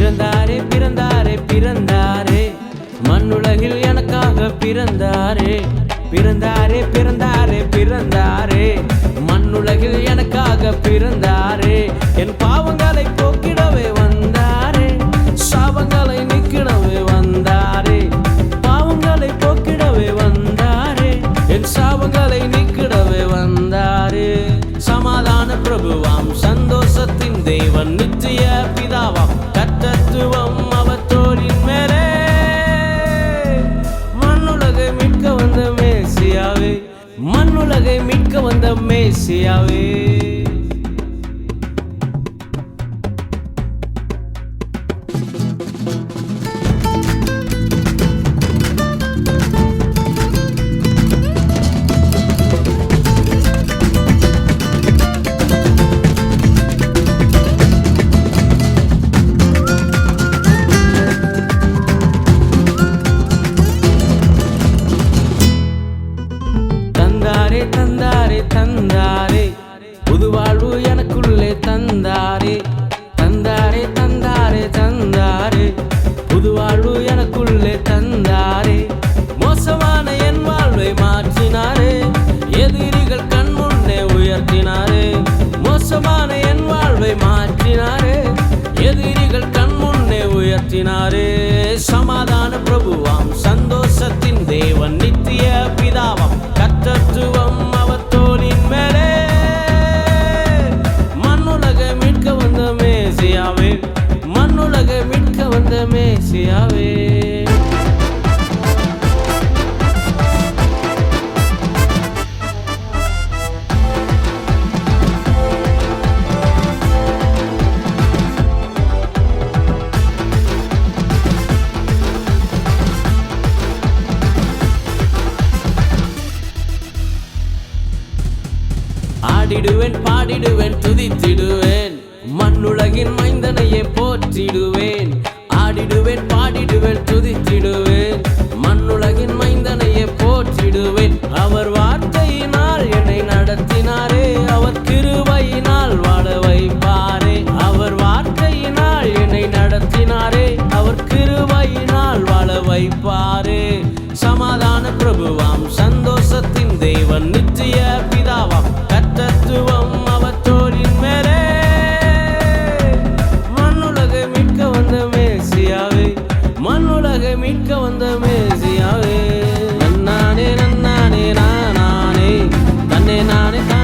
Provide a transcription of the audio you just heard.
பிறந்தாரே பிறந்தாரே பிறந்தாரே. மண்ணுலகில் எனக்காக பிறந்தாரே. பிறந்தாரே பிறந்தாரே பிறந்தாரே. மண்ணுலகில் எனக்காக பிறந்தாரே. என் பாவங்களை போக்கிடவே வந்தாரே. சாபங்களை நிற்கிடவே வந்தாரே. பாவங்களை போக்கிடவே வந்தாரே. என் சாபங்களை நிற்கிடவே வந்தாரே. சமாதான பிரபுவாம் சந்தோஷத்தின் தேவன் மண்ணுலகை மீட்க வந்த மேசியாவே. தந்தாரே தந்தாரே தந்தாரே. புது வாழ்வு எனக்குள்ளே தந்தாரே. தந்தாரே தந்தாரே தந்தாரே. புது வாழ்வு எனக்குள்ளே தந்தாரே. மோசமான என் வாழ்வை மாற்றினாரே. எதிரிகள் கண் முன்னே உயர்த்தினாரே. மோசமான என் வாழ்வை மாற்றினாரே. எதிரிகள் கண் முன்னே உயர்த்தினாரே. சமாதான பிரபுவாம் ஆடிடுவேன் பாடிடுவேன் துதித்திடுவேன். மண்ணுலகின் மைந்தனையே போற்றிடுவேன். வணங்குவேன் அவர் வார்த்தையினால் என்னை நடத்தினாரே. அவர் திருவையினால் வாழ வைப்பாரே. அவர் வார்த்தையினால் என்னை நடத்தினாரே. அவர் திருவையினால் வாழ வைப்பாரே. சமாதான பிரபுவாம் சந்தோஷத்தின் தெய்வன் நித்திய பிதாவாம் கத்தத்துவம் அவர் தோளின் மேலே. மண்ணுலகை மீட்க வந்த மேசியாவே. மண்ணுலகை மீட்க வந்த மேசியாவே. জানে না রে